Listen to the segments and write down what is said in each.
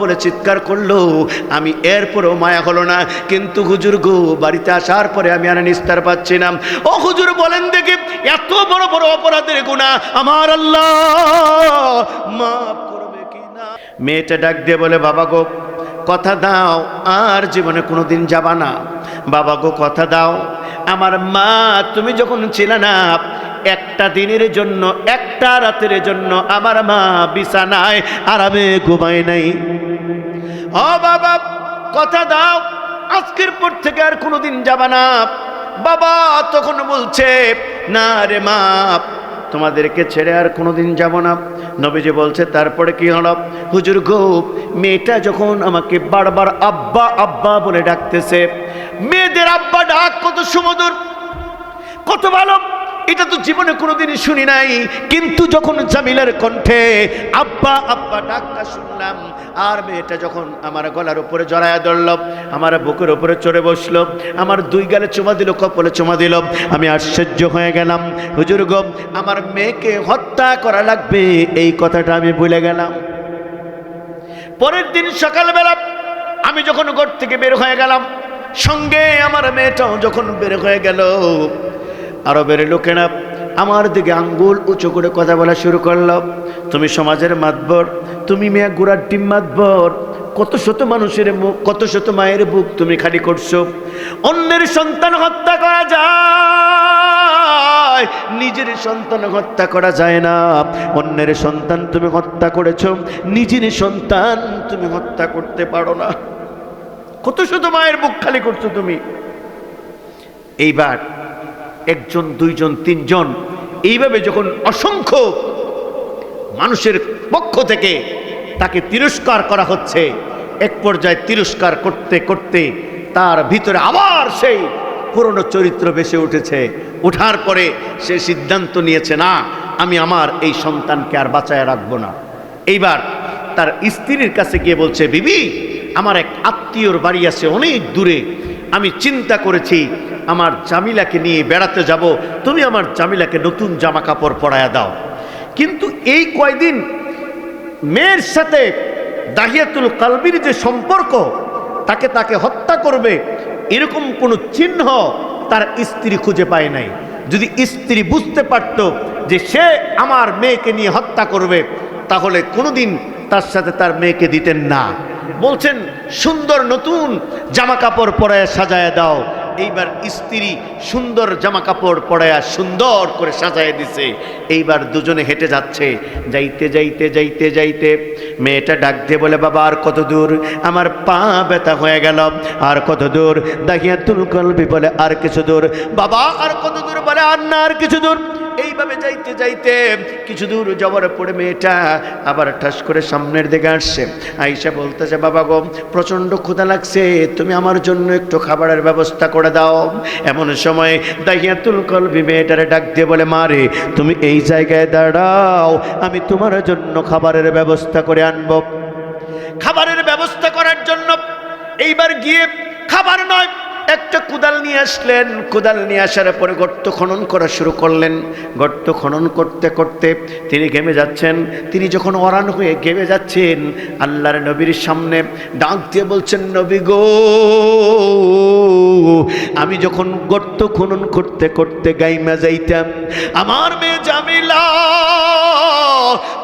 বলে চিৎকার করল, আমি এরপরেও মায়া হলো না। কিন্তু হুজুর গো, বাড়িতে আসার পরে আমি আর নিস্তার পাচ্ছি না। ও হুজুর বলেন দেখি, এত বড় বড় অপরাধের গুণা আমার আল্লাহ মাফ করবে কি না মেয়েটা ডাক দিয়ে বলে, বাবা গো, কথা দাও, আর জীবনে কোনোদিন যাবা না। বাবা গো, কথা দাও। আমার মা, তুমি যখন ছিলে না একটা দিনের জন্য, একটা রাতের জন্য আমার মা বিছানায় আরামে ঘুমায় নাই। ও বাবা, কথা দাও, আজকের পর থেকে আর কোনোদিন যাবা না। বাবা তখন বলছে, না রে মা, তোমাদেরকে ছেড়ে আর কোনোদিন যাব না। নবীজি বলছে, তারপরে কি হলো? হুজুর গোপ মেয়েটা যখন আমাকে বারবার আব্বা আব্বা বলে ডাকতেছে, মেয়েদের আব্বা ডাক কত সুমধুর, কত ভালো। এটা তো জীবনে কোনোদিনই শুনি নাই। কিন্তু যখন জামিলার কণ্ঠে, আব্বা আব্বা, ডাকটা শুনলাম। আর মেয়েটা যখন আমার গলার উপরে জড়ায়া ধরল, আমার বুকের উপরে চড়ে বসল, আমার দুই গালে চুমা দিল, কপলে চুমা দিল, আমি আশ্চর্য হয়ে গেলাম। হুজুর গো, আমার মেয়েকে হত্যা করা লাগবে, এই কথাটা আমি ভুলে গেলাম। পরের দিন সকালবেলা আমি যখন ঘর থেকে বের হয়ে গেলাম, সঙ্গে আমার মেয়েটাও যখন বের হয়ে গেল আরবের লোকেরা আমার দিকে আঙ্গুল উঁচু করে কথা বলা শুরু করল, তুমি সমাজের মাতবর, তুমি মেয়া গুড়ার ডিম মাতবর, কত শত মানুষের মুখ কত শত মায়ের বুক তুমি খালি করছ, অন্যের সন্তান হত্যা করা যায়, নিজের সন্তান হত্যা করা যায় না, অন্যের সন্তান তুমি হত্যা করেছ, নিজের সন্তান তুমি হত্যা করতে পারো না, কত শত মায়ের বুক খালি করছ তুমি। এইবার একজন, দুইজন, তিনজন। এইভাবে যখন অসংখ্য মানুষের পক্ষ থেকে তাকে তিরস্কার করা হচ্ছে, এক পর্যায়ে তিরস্কার করতে করতে তার ভিতরে আবার সেই পুরনো চরিত্র বেসে উঠেছে। ওঠার পরে সে সিদ্ধান্ত নিয়েছে, না, আমি আমার এই সন্তানকে আর বাঁচায় রাখব না। এইবার তার স্ত্রীর কাছে গিয়ে বলছে, বিবি, আমার এক আত্মীয়র বাড়ি আছে অনেক দূরে। আমি চিন্তা করেছি, আমার জামিলাকে নিয়ে বেড়াতে যাব, তুমি আমার জামিলাকে নতুন জামা কাপড় পরায়া দাও। কিন্তু এই কয়দিন মেয়ের সাথে দাহিয়াতুল কালবির যে সম্পর্ক, তাকে তাকে হত্যা করবে, এরকম কোনো চিহ্ন তার স্ত্রী খুঁজে পায় নাই। যদি স্ত্রী বুঝতে পারত যে সে আমার মেয়েকে নিয়ে হত্যা করবে, তাহলে কোনোদিন তার সাথে তার মেয়েকে দিতেন না। বলছেন, সুন্দর নতুন জামা কাপড় পরায় সাজায় দাও। এইবার স্ত্রী সুন্দর জামা কাপড় পরায়া সুন্দর করে সাজায় দিছে। এইবার দুজনে হেঁটে যাচ্ছে। যাইতে যাইতে যাইতে যাইতে মেয়েটা ডাক দিয়ে বলে, বাবা, আর কত দূর? আমার পা ব্যথা হয়ে গেল। আর কত দূর? দাহিয়া তুল কলবি বলে, আর কিছু দূর? বাবা, আর কত দূর? বলে, আর না, আর কিছু দূর। এইভাবে যাইতে যাইতে কিছু দূর যাওয়ার পরে মেয়েটা আবার ঠাস করে সামনের দিকে আসছে। আইসা বলতেছে, বাবা গো, প্রচণ্ড ক্ষুধা লাগছে, তুমি আমার জন্য একটু খাবারের ব্যবস্থা করে দাও। এমন সময় দাহিয়াতুল কলবি মেয়েটারে ডাক দিয়ে বলে মারে তুমি এই জায়গায় দাঁড়াও, আমি তোমার জন্য খাবারের ব্যবস্থা করে আনব। খাবারের ব্যবস্থা করার জন্য এইবার গিয়ে খাবার নয় একটা কুদাল নিয়ে আসলেন। কুদাল নিয়ে আসার পরে গর্ত খনন করা শুরু করলেন। গর্ত খনন করতে করতে তিনি ঘেমে যাচ্ছেন। তিনি যখন অরান হয়ে ঘেমে যাচ্ছেন, আল্লাহর নবীর সামনে ডাক দিয়ে বলছেন, নবী গো, আমি যখন গর্ত খনন করতে করতে গাইমা যাইতাম, আমার মেয়ে জামিলা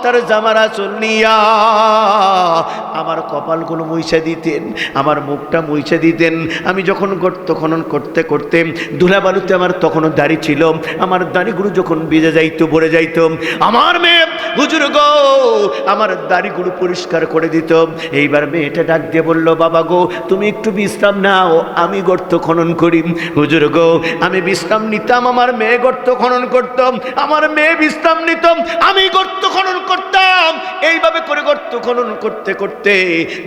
তার জামারা চলিয়া আমার কপালগুলো মুইছে দিতেন, আমার মুখটা মুইছে দিতেন। আমি যখন খনন করতে করতে ধুলাবালুতে আমার তখনও দাড়ি ছিল, আমার দাড়িগুলো যখন ভিজে যাইতো, ভরে যাইতো, আমার মেয়ে হুজুর গো, আমার দাড়িগুলো পরিষ্কার করে দিত এইবার মেয়েটা ডাক দিয়ে বলল, বাবা গো, তুমি একটু বিশ্রাম নাও, আমি গর্ত খনন করি হুজুর গো, আমি বিশ্রাম নিতাম, আমার মেয়ে গর্ত খনন করতাম, আমার মেয়ে বিশ্রাম নিতাম, আমি গর্ত খনন করতাম। এইভাবে করে গর্ত খনন করতে করতে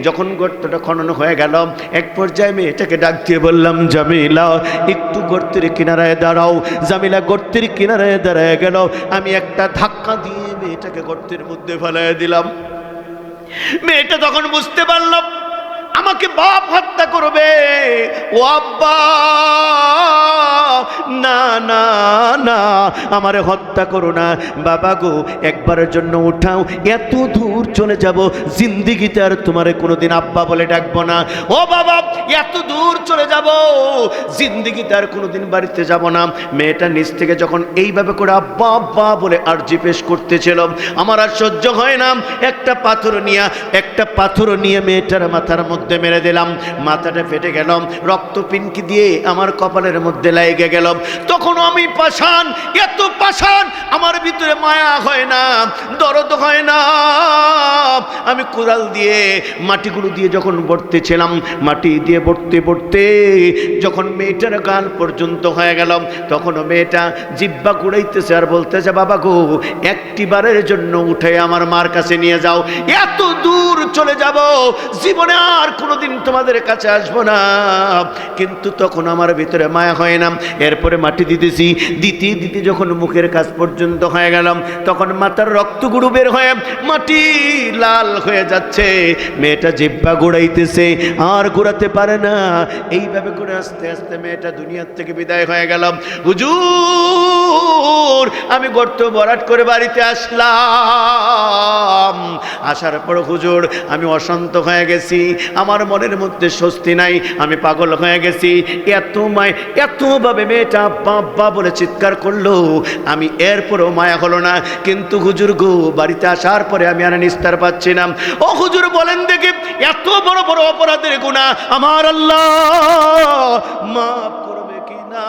যখন গর্তটা খনন হয়ে গেল, এক পর্যায়ে মেয়েটাকে ডাক দিয়ে বললাম, জামিলা, একটু গর্তের কিনারায় দাঁড়াও। জামিলা গর্তের কিনারায় দাঁড়ায় গেল। আমি একটা ধাক্কা দিয়ে মেয়েটাকে গর্তের মধ্যে ফেলায় দিলাম। মেয়েটা তখন বুঝতে পারলাম আমাকে বাপ হত্যা করবে, ও আব্বা, না না না, আমারে হত্যা করো না। বাবা গো, একবারের জন্য উঠাও, এত দূর চলে যাব, জিন্দিগিতে আর তোমারে কোনোদিন আব্বা বলে ডাকবো না। ও বাবা এত দূর চলে যাব। জিন্দিগিতে আর কোনোদিন বাড়িতে যাব না। মেয়েটা নিচ থেকে যখন এইভাবে করে আব্বা আব্বা বলে আরজি পেশ করতেছিল, আমার আর সহ্য হয় না। একটা পাথর নিয়ে, একটা পাথর নিয়ে মেয়েটার মাথার মধ্যে মেরে দিলাম। মাথাটা ফেটে গেলাম রক্ত পিনকি দিয়ে আমার কপালের মধ্যে লেগে গেল। তখন আমি পাষাণ, এত পাষাণ, আমার ভিতরে মায়া হয় না, দরদ হয় না। আমি কোদাল দিয়ে, মাটিগুলো দিয়ে যখন বর্তেছিলাম মাটি দিয়ে বর্তে বর্তে যখন মেয়েটার গাল পর্যন্ত হয়ে গেল তখন মেয়েটা জিব্বা কুড়াইতেছে আর বলতেছে, বাবা গো, একটি বারের জন্য উঠে আমার মার কাছে নিয়ে যাও। এত দূর চলে যাব, জীবনে আর কোনোদিন তোমাদের কাছে আসব না। কিন্তু তখন আমার ভিতরে মায়া হয় না। এরপরে মাটি দিতেছি, দিতে দিতে যখন মুখের কাজ পর্যন্ত হয়ে গেলাম তখন মাথার রক্তগুরু বের হয়ে মাটি লাল হয়ে যাচ্ছে। মেয়েটা জিব্বা গোড়াইতেছে, আর গোড়াতে পারে না। এইভাবে করে আস্তে আস্তে মেয়েটা দুনিয়ার থেকে বিদায় হয়ে গেলাম হুজুর, আমি গর্ত বরাট করে বাড়িতে আসলাম। আসার পর হুজুর, আমি অশান্ত হয়ে গেছি। আমার মনের মধ্যে স্বস্তি নাই, আমি পাগল হয়ে গেছি। এত মায়, এতভাবে মেয়েটা বাবা বলে চিৎকার করল। আমি এরপরও মায়া হলো না। কিন্তু হুজুর গো, বাড়িতে আসার পরে আমি আর নিস্তার পাচ্ছি না। ও হুজুর বলেন দেখি, এত বড় বড় অপরাধের গুণা আমার আমার আল্লাহ মাফ করবে কিনা?